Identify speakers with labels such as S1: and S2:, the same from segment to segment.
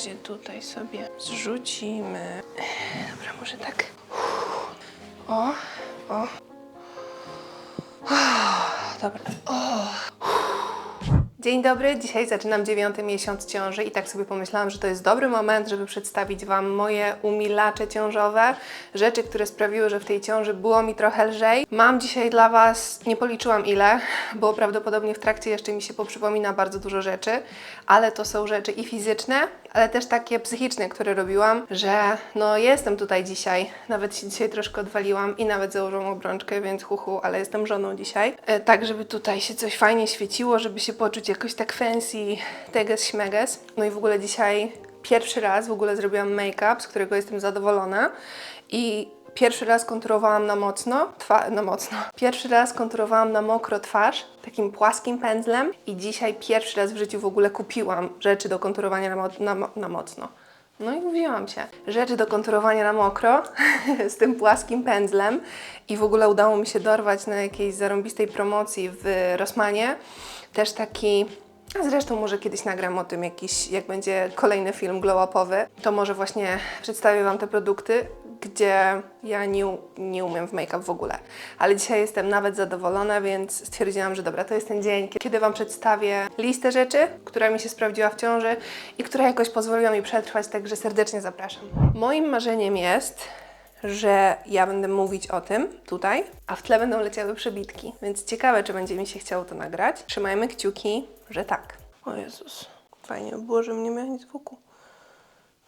S1: razie tutaj sobie zrzucimy. Dobra, może tak. O, o. Dobra. Dzień dobry, dzisiaj zaczynam dziewiąty miesiąc ciąży i tak sobie pomyślałam, że to jest dobry moment, żeby przedstawić Wam moje umilacze ciążowe, rzeczy, które sprawiły, że w tej ciąży było mi trochę lżej. Mam dzisiaj dla Was, nie policzyłam ile, bo prawdopodobnie w trakcie jeszcze mi się poprzypomina bardzo dużo rzeczy, ale to są rzeczy i fizyczne, ale też takie psychiczne, które robiłam, że no jestem tutaj dzisiaj, nawet się dzisiaj troszkę odwaliłam i nawet założyłam obrączkę, więc huhu, ale jestem żoną dzisiaj. E, tak, żeby tutaj się coś fajnie świeciło, żeby się poczuć jakoś tak fancy, teges śmeges. No i w ogóle dzisiaj pierwszy raz w ogóle zrobiłam make-up, z którego jestem zadowolona i Pierwszy raz konturowałam na mocno, na mocno. Pierwszy raz konturowałam na mokro twarz, takim płaskim pędzlem i dzisiaj pierwszy raz w życiu w ogóle kupiłam rzeczy do konturowania na, mo- na, mo- na mocno. No i mówiłam się. Rzeczy do konturowania na mokro z tym płaskim pędzlem i w ogóle udało mi się dorwać na jakiejś zarąbistej promocji w Rossmanie. Też taki a zresztą może kiedyś nagram o tym jakiś, jak będzie kolejny film glow-upowy, to może właśnie przedstawię Wam te produkty, gdzie ja nie, nie umiem w make-up w ogóle. Ale dzisiaj jestem nawet zadowolona, więc stwierdziłam, że dobra, to jest ten dzień, kiedy Wam przedstawię listę rzeczy, która mi się sprawdziła w ciąży i która jakoś pozwoliła mi przetrwać, także serdecznie zapraszam. Moim marzeniem jest, że ja będę mówić o tym tutaj, a w tle będą leciały przebitki, więc ciekawe, czy będzie mi się chciało to nagrać. Trzymajmy kciuki, że tak. O Jezus, fajnie by było, żebym nie miała nic wokół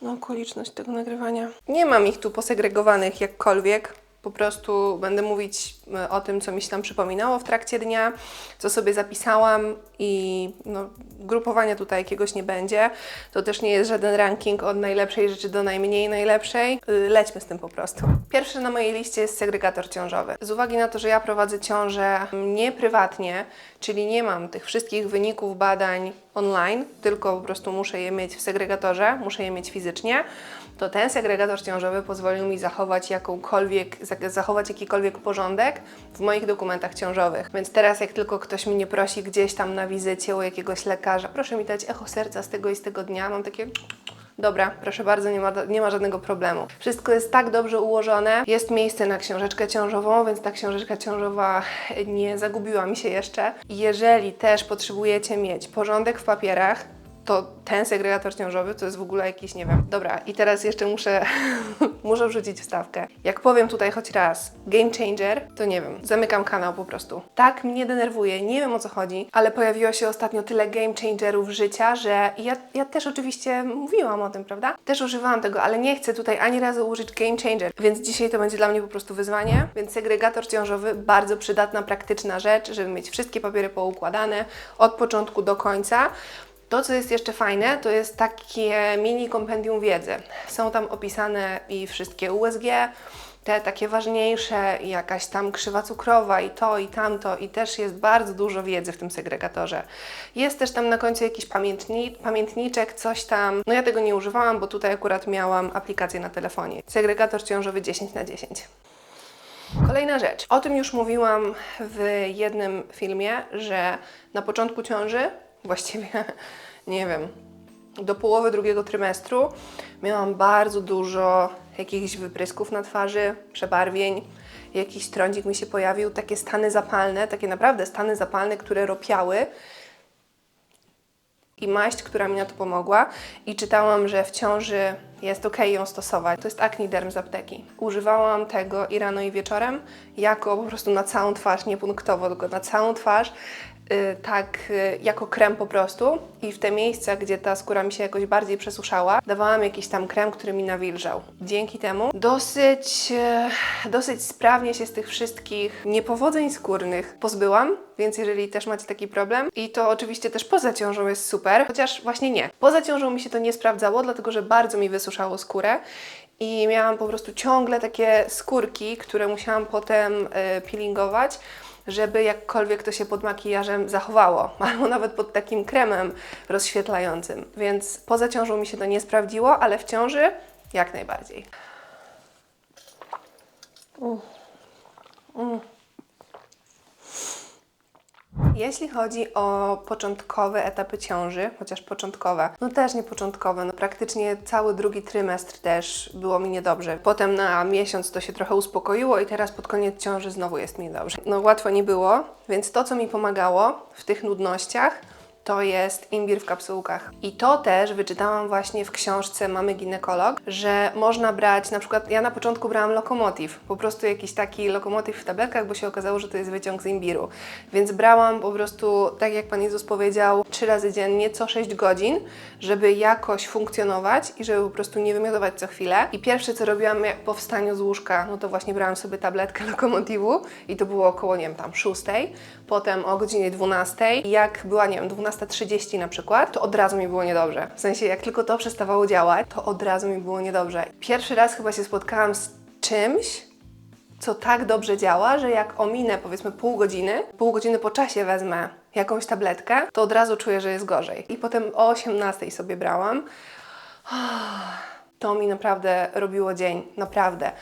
S1: na okoliczność tego nagrywania. Nie mam ich tu posegregowanych jakkolwiek. Po prostu będę mówić e, o tym, co mi się tam przypominało w trakcie dnia, co sobie zapisałam i no, grupowania tutaj jakiegoś nie będzie. To też nie jest żaden ranking od najlepszej rzeczy do najmniej najlepszej. Y, Lećmy z tym po prostu. Pierwszy na mojej liście jest segregator ciążowy. Z uwagi na to, że ja prowadzę ciążę nie prywatnie, czyli nie mam tych wszystkich wyników badań online, tylko po prostu muszę je mieć w segregatorze, muszę je mieć fizycznie, to ten segregator ciążowy pozwolił mi zachować jakąkolwiek, za- zachować jakikolwiek porządek w moich dokumentach ciążowych. Więc teraz jak tylko ktoś mnie prosi gdzieś tam na wizycie u jakiegoś lekarza, proszę mi dać echo serca z tego i z tego dnia, mam takie Dobra, proszę bardzo, nie ma, nie ma żadnego problemu. Wszystko jest tak dobrze ułożone. Jest miejsce na książeczkę ciążową, więc ta książeczka ciążowa nie zagubiła mi się jeszcze. Jeżeli też potrzebujecie mieć porządek w papierach, to ten segregator ciążowy to jest w ogóle jakiś, nie wiem. Dobra, i teraz jeszcze muszę, muszę wrzucić wstawkę. Jak powiem tutaj choć raz game changer, to nie wiem, zamykam kanał po prostu. Tak mnie denerwuje, nie wiem o co chodzi, ale pojawiło się ostatnio tyle game changerów życia, że ja, ja też oczywiście mówiłam o tym, prawda? Też używałam tego, ale nie chcę tutaj ani razu użyć game changer, więc dzisiaj to będzie dla mnie po prostu wyzwanie. Więc segregator ciążowy, bardzo przydatna, praktyczna rzecz, żeby mieć wszystkie papiery poukładane od początku do końca. To, co jest jeszcze fajne, to jest takie mini kompendium wiedzy. Są tam opisane i wszystkie USG, te takie ważniejsze, jakaś tam krzywa cukrowa, i to, i tamto, i też jest bardzo dużo wiedzy w tym segregatorze. Jest też tam na końcu jakiś pamiętni pamiętniczek, coś tam. No ja tego nie używałam, bo tutaj akurat miałam aplikację na telefonie. Segregator ciążowy 10 na 10. Kolejna rzecz. O tym już mówiłam w jednym filmie, że na początku ciąży, właściwie nie wiem, do połowy drugiego trymestru miałam bardzo dużo jakichś wyprysków na twarzy, przebarwień, jakiś trądzik mi się pojawił, takie stany zapalne, takie naprawdę stany zapalne, które ropiały i maść, która mi na to pomogła i czytałam, że w ciąży jest ok ją stosować. To jest Acniderm z apteki. Używałam tego i rano i wieczorem jako po prostu na całą twarz, nie punktowo, tylko na całą twarz. Y, Tak, y, jako krem po prostu, i w te miejsca, gdzie ta skóra mi się jakoś bardziej przesuszała, dawałam jakiś tam krem, który mi nawilżał. Dzięki temu dosyć, e, dosyć sprawnie się z tych wszystkich niepowodzeń skórnych pozbyłam, więc jeżeli też macie taki problem, i to oczywiście też poza ciążą jest super, chociaż właśnie nie. Poza ciążą mi się to nie sprawdzało, dlatego że bardzo mi wysuszało skórę i miałam po prostu ciągle takie skórki, które musiałam potem peelingować, żeby jakkolwiek to się pod makijażem zachowało, albo nawet pod takim kremem rozświetlającym. Więc poza ciążą mi się to nie sprawdziło, ale w ciąży jak najbardziej. Mm. Mm. Jeśli chodzi o początkowe etapy ciąży, chociaż początkowe, no też nie początkowe, no praktycznie cały drugi trymestr też było mi niedobrze. Potem na miesiąc to się trochę uspokoiło i teraz pod koniec ciąży znowu jest mi dobrze. No łatwo nie było, więc to co mi pomagało w tych nudnościach, to jest imbir w kapsułkach. I to też wyczytałam właśnie w książce Mamy Ginekolog, że można brać, na przykład ja na początku brałam lokomotiv, po prostu jakiś taki lokomotiv w tabletkach, bo się okazało, że to jest wyciąg z imbiru. Więc brałam po prostu, tak jak Pan Jezus powiedział, trzy razy dziennie, co 6 godzin, żeby jakoś funkcjonować i żeby po prostu nie wymiotować co chwilę. I pierwsze co robiłam po wstaniu z łóżka, no to właśnie brałam sobie tabletkę lokomotivu i to było około, nie wiem, tam 6. Potem o godzinie 12, jak była, nie wiem, 12.30 na przykład, to od razu mi było niedobrze. W sensie, jak tylko to przestawało działać, to od razu mi było niedobrze. Pierwszy raz chyba się spotkałam z czymś, co tak dobrze działa, że jak ominę powiedzmy pół godziny, pół godziny po czasie wezmę jakąś tabletkę, to od razu czuję, że jest gorzej. I potem o 18 sobie brałam. To mi naprawdę robiło dzień, naprawdę.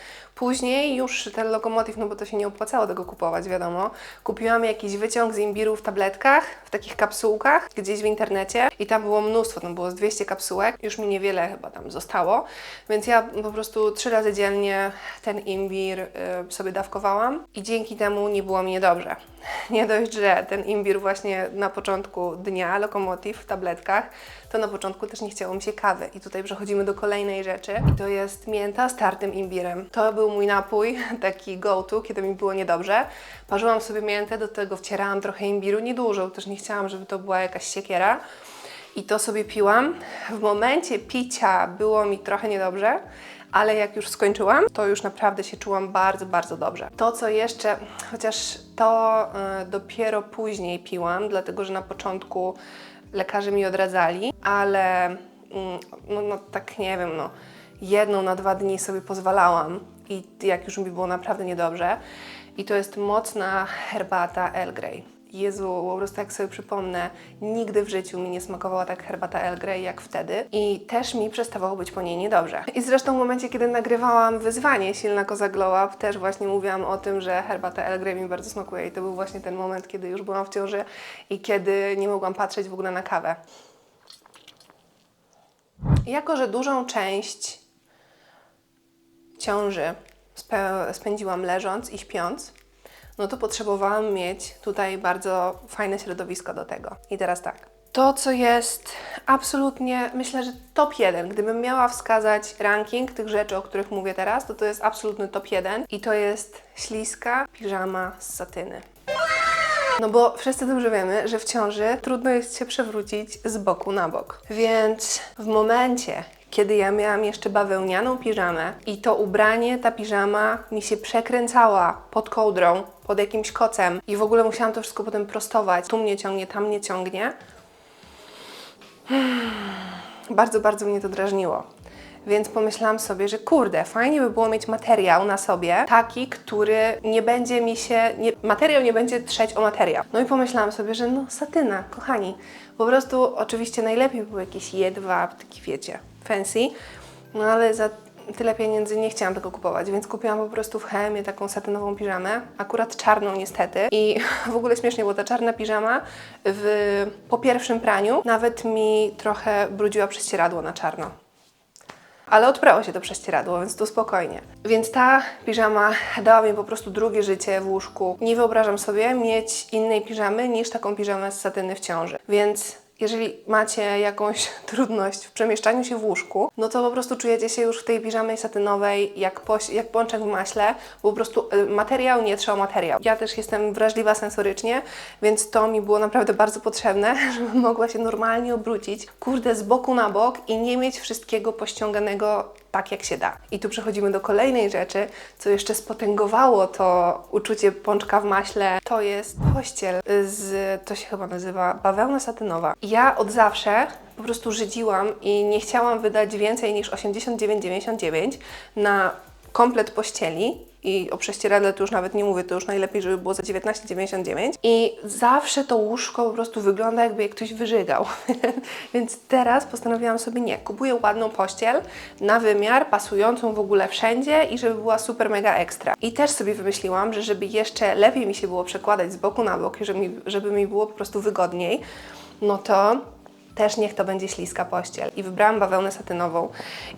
S1: Później już ten lokomotyw, no bo to się nie opłacało tego kupować, wiadomo. Kupiłam jakiś wyciąg z imbiru w tabletkach, w takich kapsułkach, gdzieś w internecie i tam było mnóstwo, tam było z 200 kapsułek. Już mi niewiele chyba tam zostało, więc ja po prostu trzy razy dziennie ten imbir y, sobie dawkowałam i dzięki temu nie było mi niedobrze. Nie dość, że ten imbir właśnie na początku dnia, lokomotyw w tabletkach, to na początku też nie chciało mi się kawy. I tutaj przechodzimy do kolejnej rzeczy i to jest mięta z tartym imbirem. To był mój napój, taki go-to, kiedy mi było niedobrze. Parzyłam sobie miętę, do tego wcierałam trochę imbiru, niedużo, też nie chciałam, żeby to była jakaś siekiera. I to sobie piłam. W momencie picia było mi trochę niedobrze, ale jak już skończyłam, to już naprawdę się czułam bardzo, bardzo dobrze. To, co jeszcze, chociaż to y, dopiero później piłam, dlatego że na początku lekarze mi odradzali, ale mm, no, no tak nie wiem, no jedną na dwa dni sobie pozwalałam i jak już mi było naprawdę niedobrze. I to jest mocna herbata Earl Grey. Jezu, po prostu jak sobie przypomnę, nigdy w życiu mi nie smakowała tak herbata Earl Grey jak wtedy i też mi przestawało być po niej niedobrze. I zresztą w momencie, kiedy nagrywałam wyzwanie Silna Koza Glow Up, też właśnie mówiłam o tym, że herbata Earl Grey mi bardzo smakuje i to był właśnie ten moment, kiedy już byłam w ciąży i kiedy nie mogłam patrzeć w ogóle na kawę. Jako, że dużą część ciąży spędziłam leżąc i śpiąc, no to potrzebowałam mieć tutaj bardzo fajne środowisko do tego. I teraz tak. To, co jest absolutnie, myślę, że top 1. Gdybym miała wskazać ranking tych rzeczy, o których mówię teraz, to to jest absolutny top 1 i to jest śliska piżama z satyny. No bo wszyscy dobrze wiemy, że w ciąży trudno jest się przewrócić z boku na bok. Więc w momencie, kiedy ja miałam jeszcze bawełnianą piżamę i to ubranie, ta piżama mi się przekręcała pod kołdrą, pod jakimś kocem i w ogóle musiałam to wszystko potem prostować. Tu mnie ciągnie, tam mnie ciągnie. Bardzo, bardzo mnie to drażniło. Więc pomyślałam sobie, że kurde, fajnie by było mieć materiał na sobie, taki, który nie będzie mi się, nie, materiał nie będzie trzeć o materiał. No i pomyślałam sobie, że no satyna, kochani, po prostu oczywiście najlepiej by był jakiś jedwab, taki wiecie, fancy, no ale za tyle pieniędzy nie chciałam tego kupować, więc kupiłam po prostu w H&M taką satynową piżamę, akurat czarną niestety i w ogóle śmiesznie, bo ta czarna piżama w, po pierwszym praniu nawet mi trochę brudziła prześcieradło na czarno ale odprało się to prześcieradło, więc tu spokojnie. Więc ta piżama dała mi po prostu drugie życie w łóżku. Nie wyobrażam sobie mieć innej piżamy niż taką piżamę z satyny w ciąży. Więc jeżeli macie jakąś trudność w przemieszczaniu się w łóżku, no to po prostu czujecie się już w tej piżamie satynowej jak, poś- jak pączek w maśle, po prostu y, materiał nie trzeba materiał. Ja też jestem wrażliwa sensorycznie, więc to mi było naprawdę bardzo potrzebne, żebym mogła się normalnie obrócić, kurde, z boku na bok i nie mieć wszystkiego pościąganego tak, jak się da. I tu przechodzimy do kolejnej rzeczy, co jeszcze spotęgowało to uczucie pączka w maśle. To jest pościel z, to się chyba nazywa bawełna satynowa. Ja od zawsze po prostu żydziłam i nie chciałam wydać więcej niż 89,99 na komplet pościeli i o prześcieradle to już nawet nie mówię, to już najlepiej, żeby było za 19,99 i zawsze to łóżko po prostu wygląda jakby je ktoś wyżygał. Więc teraz postanowiłam sobie nie, kupuję ładną pościel na wymiar, pasującą w ogóle wszędzie i żeby była super mega ekstra. I też sobie wymyśliłam, że żeby jeszcze lepiej mi się było przekładać z boku na bok i żeby mi, żeby mi było po prostu wygodniej, no to też niech to będzie śliska pościel. I wybrałam bawełnę satynową.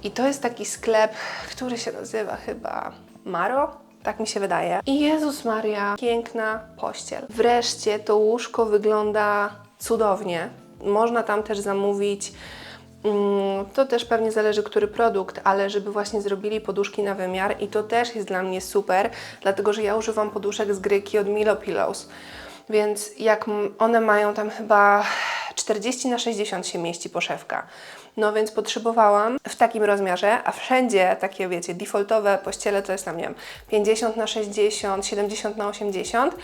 S1: I to jest taki sklep, który się nazywa chyba Maro. Tak mi się wydaje. I Jezus Maria, piękna pościel. Wreszcie to łóżko wygląda cudownie. Można tam też zamówić Mm, To też pewnie zależy, który produkt, ale żeby właśnie zrobili poduszki na wymiar i to też jest dla mnie super, dlatego że ja używam poduszek z gryki od Milo Pillows. Więc jak one mają tam chyba 40 na 60 się mieści poszewka. No więc potrzebowałam w takim rozmiarze, a wszędzie takie wiecie, defaultowe pościele to jest tam, nie wiem, 50 na 60, 70 na 80,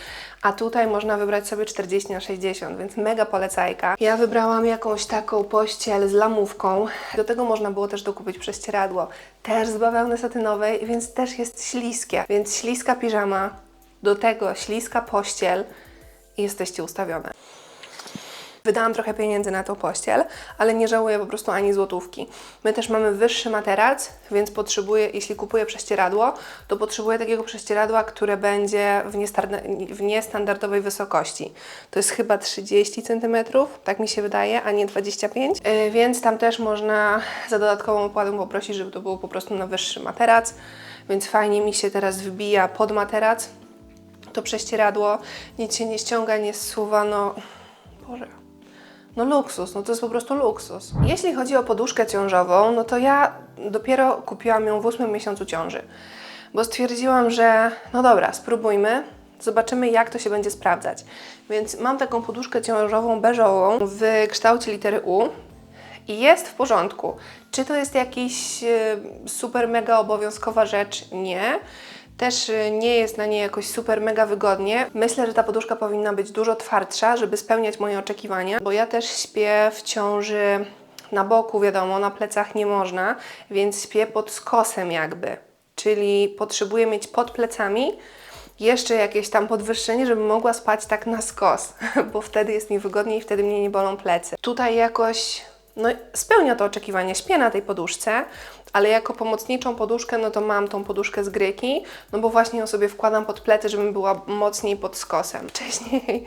S1: a tutaj można wybrać sobie 40 na 60, więc mega polecajka. Ja wybrałam jakąś taką pościel z lamówką. Do tego można było też dokupić prześcieradło, też z bawełny satynowej, więc też jest śliskie. Więc śliska piżama, do tego śliska pościel jesteście ustawione. Wydałam trochę pieniędzy na tą pościel, ale nie żałuję po prostu ani złotówki. My też mamy wyższy materac, więc potrzebuję, jeśli kupuję prześcieradło, to potrzebuję takiego prześcieradła, które będzie w, w niestandardowej wysokości. To jest chyba 30 cm, tak mi się wydaje, a nie 25, Yy, więc tam też można za dodatkową opłatę poprosić, żeby to było po prostu na wyższy materac, więc fajnie mi się teraz wbija pod materac to prześcieradło, nic się nie ściąga, nie zsuwa, no... Boże, no luksus, no to jest po prostu luksus. Jeśli chodzi o poduszkę ciążową, no to ja dopiero kupiłam ją w ósmym miesiącu ciąży, bo stwierdziłam, że no dobra, spróbujmy, zobaczymy jak to się będzie sprawdzać. Więc mam taką poduszkę ciążową beżową w kształcie litery U i jest w porządku. Czy to jest jakiś e, super mega obowiązkowa rzecz? Nie. Też y, nie jest na niej jakoś super mega wygodnie. Myślę, że ta poduszka powinna być dużo twardsza, żeby spełniać moje oczekiwania, bo ja też śpię w ciąży na boku, wiadomo, na plecach nie można, więc śpię pod skosem jakby. Czyli potrzebuję mieć pod plecami jeszcze jakieś tam podwyższenie, żebym mogła spać tak na skos, bo wtedy jest mi wygodniej i wtedy mnie nie bolą plecy. Tutaj jakoś no, spełnia to oczekiwanie. Śpię na tej poduszce, ale jako pomocniczą poduszkę, no to mam tą poduszkę z gryki, no bo właśnie ją sobie wkładam pod plecy, żebym była mocniej pod skosem. Wcześniej,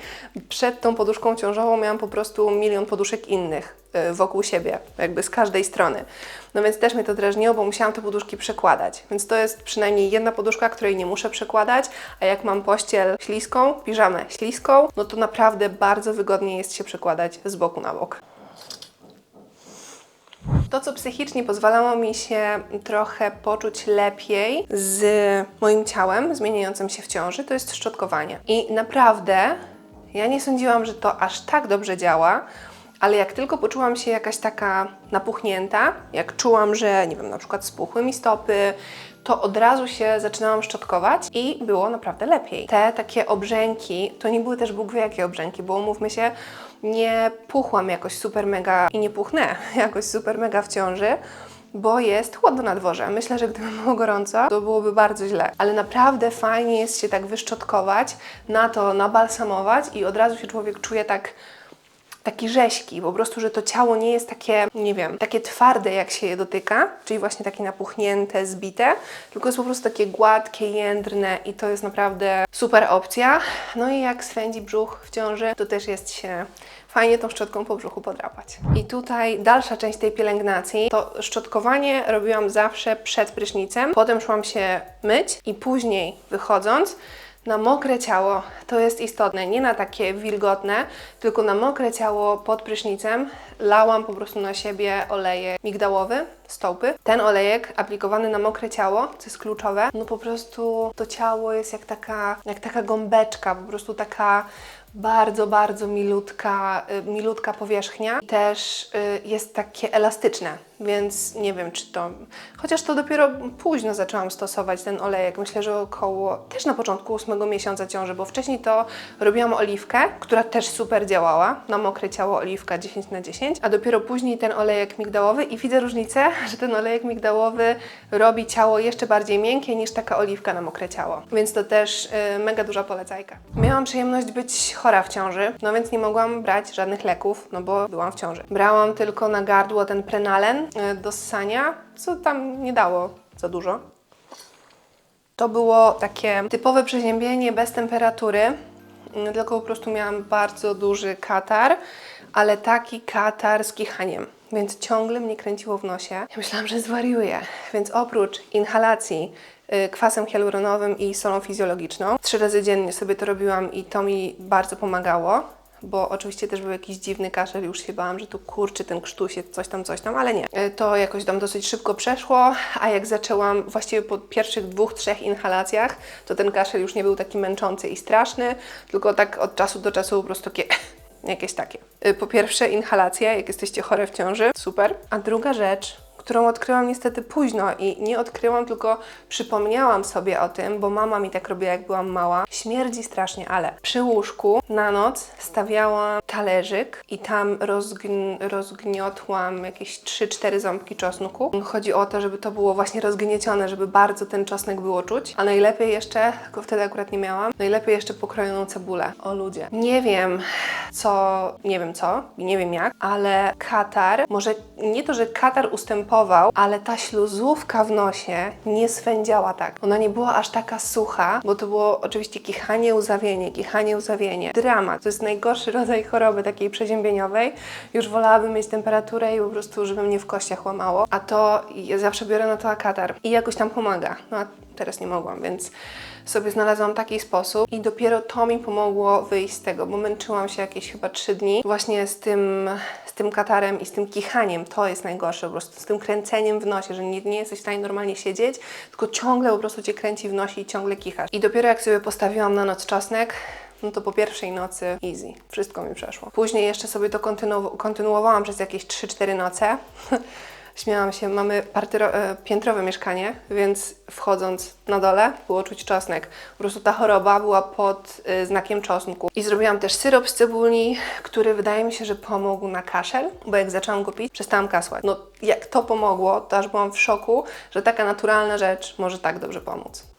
S1: przed tą poduszką ciążową miałam po prostu milion poduszek innych y, wokół siebie, jakby z każdej strony. No więc też mnie to drażniło, bo musiałam te poduszki przekładać. Więc to jest przynajmniej jedna poduszka, której nie muszę przekładać, a jak mam pościel śliską, piżamę śliską, no to naprawdę bardzo wygodnie jest się przekładać z boku na bok. To, co psychicznie pozwalało mi się trochę poczuć lepiej z moim ciałem zmieniającym się w ciąży, to jest szczotkowanie. I naprawdę ja nie sądziłam, że to aż tak dobrze działa, ale jak tylko poczułam się jakaś taka napuchnięta, jak czułam, że nie wiem, na przykład spuchły mi stopy, to od razu się zaczynałam szczotkować i było naprawdę lepiej. Te takie obrzęki, to nie były też Bóg wie jakie obrzęki, bo umówmy się, nie puchłam jakoś super mega i nie puchnę jakoś super mega w ciąży, bo jest chłodno na dworze. Myślę, że gdyby było gorąco, to byłoby bardzo źle. Ale naprawdę fajnie jest się tak wyszczotkować, na to nabalsamować i od razu się człowiek czuje tak taki rześki, po prostu, że to ciało nie jest takie, nie wiem, takie twarde, jak się je dotyka, czyli właśnie takie napuchnięte, zbite, tylko jest po prostu takie gładkie, jędrne i to jest naprawdę super opcja. No i jak swędzi brzuch w ciąży, to też jest się fajnie tą szczotką po brzuchu podrapać. I tutaj dalsza część tej pielęgnacji, to szczotkowanie robiłam zawsze przed prysznicem, potem szłam się myć i później wychodząc, na mokre ciało to jest istotne, nie na takie wilgotne, tylko na mokre ciało pod prysznicem lałam po prostu na siebie olejek migdałowy, stopy. Ten olejek aplikowany na mokre ciało, co jest kluczowe, no po prostu to ciało jest jak taka, jak taka gąbeczka, po prostu taka bardzo, bardzo milutka, y, milutka powierzchnia. Też y, jest takie elastyczne, więc nie wiem, czy to. Chociaż to dopiero późno zaczęłam stosować ten olejek. Myślę, że około też na początku ósmego miesiąca ciąży, bo wcześniej to robiłam oliwkę, która też super działała. Na mokre ciało oliwka 10 na 10, a dopiero później ten olejek migdałowy i widzę różnicę, że ten olejek migdałowy robi ciało jeszcze bardziej miękkie niż taka oliwka na mokre ciało. Więc to też y, mega duża polecajka. Miałam przyjemność być chora w ciąży, no więc nie mogłam brać żadnych leków, no bo byłam w ciąży. Brałam tylko na gardło ten prenalen do ssania, co tam nie dało za dużo. To było takie typowe przeziębienie bez temperatury, mm, tylko po prostu miałam bardzo duży katar, ale taki katar z kichaniem, więc ciągle mnie kręciło w nosie. Ja myślałam, że zwariuję, więc oprócz inhalacji y, kwasem hialuronowym i solą fizjologiczną, trzy razy dziennie sobie to robiłam i to mi bardzo pomagało. Bo oczywiście też był jakiś dziwny kaszel, już się bałam, że tu kurczy ten krztusie, coś tam, coś tam, ale nie. Y, To jakoś tam dosyć szybko przeszło, a jak zaczęłam właściwie po pierwszych dwóch, trzech inhalacjach, to ten kaszel już nie był taki męczący i straszny, tylko tak od czasu do czasu po prostu takie jakieś takie. Y, Po pierwsze inhalacja, jak jesteście chore w ciąży, super. A druga rzecz, którą odkryłam niestety późno i nie odkryłam, tylko przypomniałam sobie o tym, bo mama mi tak robiła, jak byłam mała. Śmierdzi strasznie, ale przy łóżku na noc stawiałam talerzyk i tam rozgn rozgniotłam jakieś 3-4 ząbki czosnku. Chodzi o to, żeby to było właśnie rozgniecione, żeby bardzo ten czosnek było czuć. A najlepiej jeszcze, tylko wtedy akurat nie miałam, najlepiej jeszcze pokrojoną cebulę. O ludzie. Nie wiem, co, nie wiem co nie wiem jak, ale katar, może nie to, że katar ustępował, ale ta śluzówka w nosie nie swędziała tak. Ona nie była aż taka sucha, bo to było oczywiście kichanie, łzawienie, kichanie, łzawienie. Dramat. To jest najgorszy rodzaj choroby takiej przeziębieniowej. Już wolałabym mieć temperaturę i po prostu, żeby mnie w kościach łamało. A to ja zawsze biorę na to katar i jakoś tam pomaga. No a teraz nie mogłam, więc sobie znalazłam taki sposób i dopiero to mi pomogło wyjść z tego, bo męczyłam się jakieś chyba trzy dni właśnie z tym, z tym katarem i z tym kichaniem. To jest najgorsze, po prostu z tym kręceniem w nosie, że nie, nie jesteś w stanie normalnie siedzieć, tylko ciągle po prostu Cię kręci w nosie i ciągle kichasz. I dopiero jak sobie postawiłam na noc czosnek, no to po pierwszej nocy easy. Wszystko mi przeszło. Później jeszcze sobie to kontynu- kontynuowałam przez jakieś 3-4 noce. Śmiałam się, mamy partyro- e, piętrowe mieszkanie, więc wchodząc na dole było czuć czosnek. Po prostu ta choroba była pod y, znakiem czosnku. I zrobiłam też syrop z cebuli, który wydaje mi się, że pomógł na kaszel, bo jak zaczęłam go pić, przestałam kasłać. No jak to pomogło, to aż byłam w szoku, że taka naturalna rzecz może tak dobrze pomóc.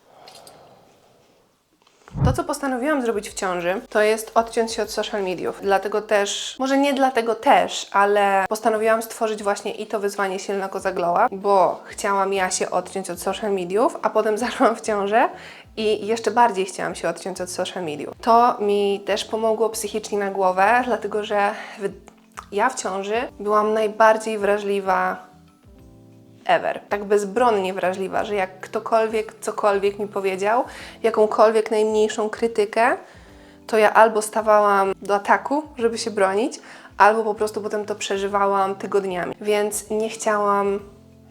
S1: To, co postanowiłam zrobić w ciąży, to jest odciąć się od social mediów. Dlatego też, może nie dlatego też, ale postanowiłam stworzyć właśnie i to wyzwanie Silna Koza Glowa, bo chciałam ja się odciąć od social mediów, a potem zaszłam w ciążę i jeszcze bardziej chciałam się odciąć od social mediów. To mi też pomogło psychicznie na głowę, dlatego że ja w ciąży byłam najbardziej wrażliwa ever. Tak bezbronnie wrażliwa, że jak ktokolwiek cokolwiek mi powiedział, jakąkolwiek najmniejszą krytykę, to ja albo stawałam do ataku, żeby się bronić, albo po prostu potem to przeżywałam tygodniami. Więc nie chciałam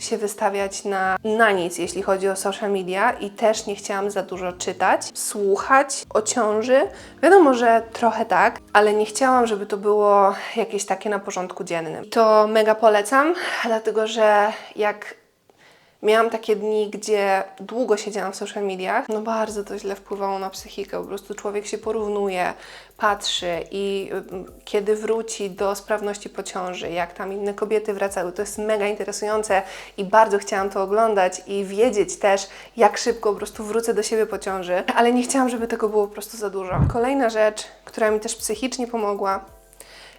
S1: się wystawiać na, na nic, jeśli chodzi o social media i też nie chciałam za dużo czytać, słuchać o ciąży. Wiadomo, że trochę tak, ale nie chciałam, żeby to było jakieś takie na porządku dziennym. To mega polecam, dlatego że jak Miałam takie dni, gdzie długo siedziałam w social mediach. No bardzo to źle wpływało na psychikę. Po prostu człowiek się porównuje, patrzy i ym, kiedy wróci do sprawności po ciąży, jak tam inne kobiety wracały, to jest mega interesujące i bardzo chciałam to oglądać i wiedzieć też, jak szybko po prostu wrócę do siebie po ciąży, ale nie chciałam, żeby tego było po prostu za dużo. Kolejna rzecz, która mi też psychicznie pomogła,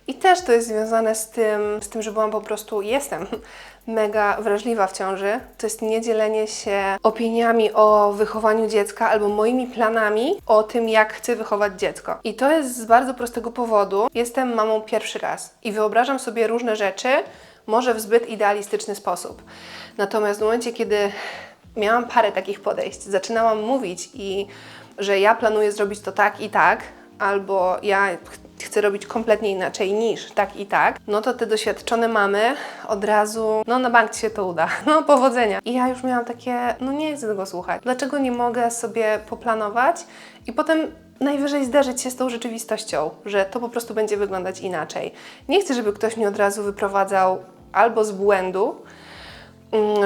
S1: i też to jest związane z tym, z tym, że byłam po prostu, jestem mega wrażliwa w ciąży. To jest niedzielenie się opiniami o wychowaniu dziecka albo moimi planami o tym, jak chcę wychować dziecko. I to jest z bardzo prostego powodu. Jestem mamą pierwszy raz i wyobrażam sobie różne rzeczy, może w zbyt idealistyczny sposób. Natomiast w momencie, kiedy miałam parę takich podejść, zaczynałam mówić i że ja planuję zrobić to tak i tak, albo ja chcę robić kompletnie inaczej niż tak i tak, no to te doświadczone mamy od razu, no na bank ci się to uda, no powodzenia. I ja już miałam takie, no nie chcę tego słuchać. Dlaczego nie mogę sobie poplanować i potem najwyżej zderzyć się z tą rzeczywistością, że to po prostu będzie wyglądać inaczej. Nie chcę, żeby ktoś mnie od razu wyprowadzał albo z błędu,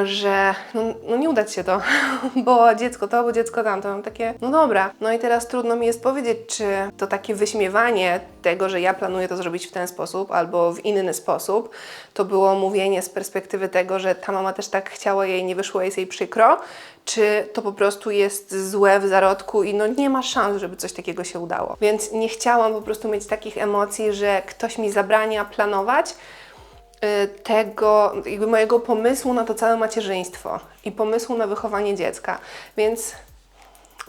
S1: że no, no nie udać się to, bo dziecko to, bo dziecko tamto. Mam takie, no dobra. No i teraz trudno mi jest powiedzieć, czy to takie wyśmiewanie tego, że ja planuję to zrobić w ten sposób albo w inny sposób, to było mówienie z perspektywy tego, że ta mama też tak chciała jej, nie wyszło jest jej przykro, czy to po prostu jest złe w zarodku i no nie ma szans, żeby coś takiego się udało. Więc nie chciałam po prostu mieć takich emocji, że ktoś mi zabrania planować, tego, jakby mojego pomysłu na to całe macierzyństwo i pomysłu na wychowanie dziecka. Więc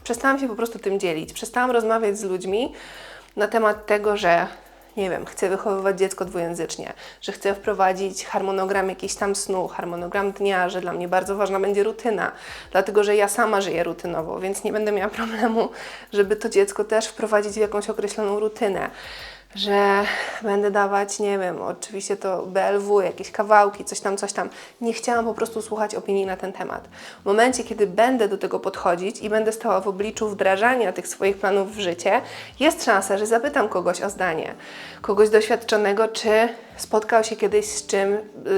S1: przestałam się po prostu tym dzielić. Przestałam rozmawiać z ludźmi na temat tego, że nie wiem, chcę wychowywać dziecko dwujęzycznie, że chcę wprowadzić harmonogram jakiś tam snu, harmonogram dnia, że dla mnie bardzo ważna będzie rutyna, dlatego że ja sama żyję rutynowo, więc nie będę miała problemu, żeby to dziecko też wprowadzić w jakąś określoną rutynę że będę dawać, nie wiem, oczywiście to BLW, jakieś kawałki, coś tam, coś tam. Nie chciałam po prostu słuchać opinii na ten temat. W momencie, kiedy będę do tego podchodzić i będę stała w obliczu wdrażania tych swoich planów w życie, jest szansa, że zapytam kogoś o zdanie, kogoś doświadczonego, czy spotkał się kiedyś z czym,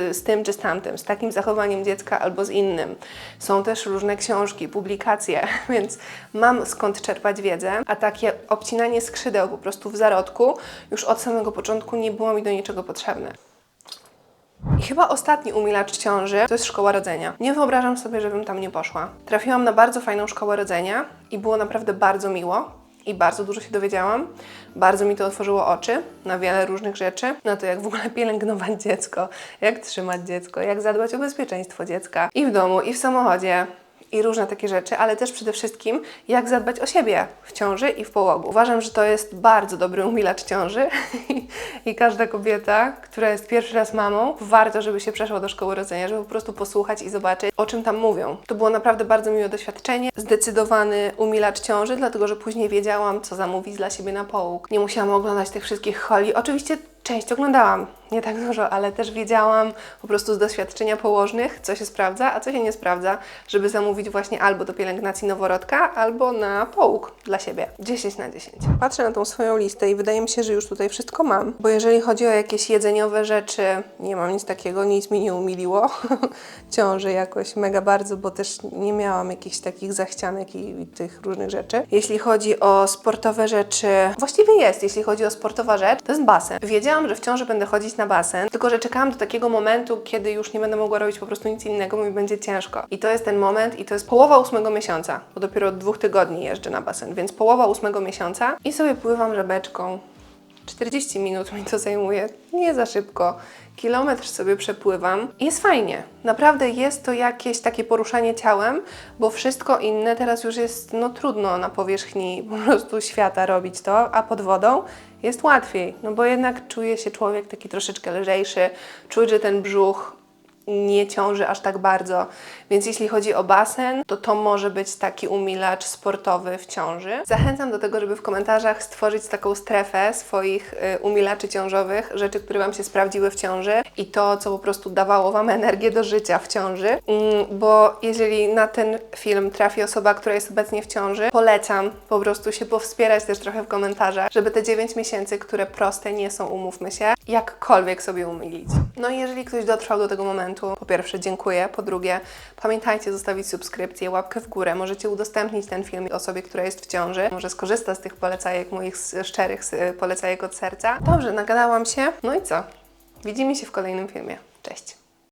S1: y, z tym czy z tamtym, z takim zachowaniem dziecka albo z innym. Są też różne książki, publikacje, więc mam skąd czerpać wiedzę, a takie obcinanie skrzydeł po prostu w zarodku już od samego początku nie było mi do niczego potrzebne. I chyba ostatni umilacz ciąży to jest szkoła rodzenia. Nie wyobrażam sobie, żebym tam nie poszła. Trafiłam na bardzo fajną szkołę rodzenia i było naprawdę bardzo miło i bardzo dużo się dowiedziałam. Bardzo mi to otworzyło oczy na wiele różnych rzeczy, na to jak w ogóle pielęgnować dziecko, jak trzymać dziecko, jak zadbać o bezpieczeństwo dziecka i w domu, i w samochodzie. I różne takie rzeczy, ale też przede wszystkim, jak zadbać o siebie w ciąży i w połogu. Uważam, że to jest bardzo dobry umilacz ciąży i każda kobieta, która jest pierwszy raz mamą, warto, żeby się przeszła do szkoły rodzenia, żeby po prostu posłuchać i zobaczyć, o czym tam mówią. To było naprawdę bardzo miłe doświadczenie. Zdecydowany umilacz ciąży, dlatego że później wiedziałam, co zamówić dla siebie na połóg. Nie musiałam oglądać tych wszystkich holi. Oczywiście część oglądałam, nie tak dużo, ale też wiedziałam po prostu z doświadczenia położnych, co się sprawdza, a co się nie sprawdza, żeby zamówić właśnie albo do pielęgnacji noworodka, albo na połóg dla siebie. 10 na 10. Patrzę na tą swoją listę i wydaje mi się, że już tutaj wszystko mam, bo jeżeli chodzi o jakieś jedzeniowe rzeczy, nie mam nic takiego, nic mi nie umiliło ciąży jakoś mega bardzo, bo też nie miałam jakichś takich zachcianek i, i tych różnych rzeczy. Jeśli chodzi o sportowe rzeczy, właściwie jest, jeśli chodzi o sportowa rzecz, to jest basen. Wiedziałam, że w ciąży będę chodzić na basen, tylko że czekałam do takiego momentu, kiedy już nie będę mogła robić po prostu nic innego, bo mi będzie ciężko. I to jest ten moment i to jest połowa ósmego miesiąca, bo dopiero od dwóch tygodni jeżdżę na basen, więc połowa ósmego miesiąca i sobie pływam żabeczką. 40 minut mi to zajmuje, nie za szybko. Kilometr sobie przepływam i jest fajnie. Naprawdę jest to jakieś takie poruszanie ciałem, bo wszystko inne teraz już jest no trudno na powierzchni po prostu świata robić to, a pod wodą jest łatwiej, no bo jednak czuje się człowiek taki troszeczkę lżejszy, czuć, że ten brzuch nie ciąży aż tak bardzo. Więc jeśli chodzi o basen, to to może być taki umilacz sportowy w ciąży. Zachęcam do tego, żeby w komentarzach stworzyć taką strefę swoich y, umilaczy ciążowych, rzeczy, które Wam się sprawdziły w ciąży i to, co po prostu dawało Wam energię do życia w ciąży. Mm, bo jeżeli na ten film trafi osoba, która jest obecnie w ciąży, polecam po prostu się powspierać też trochę w komentarzach, żeby te 9 miesięcy, które proste nie są, umówmy się, jakkolwiek sobie umilić. No i jeżeli ktoś dotrwał do tego momentu, po pierwsze dziękuję, po drugie pamiętajcie zostawić subskrypcję, łapkę w górę, możecie udostępnić ten film osobie, która jest w ciąży, może skorzysta z tych polecajek, moich szczerych polecajek od serca. Dobrze, nagadałam się, no i co? Widzimy się w kolejnym filmie. Cześć!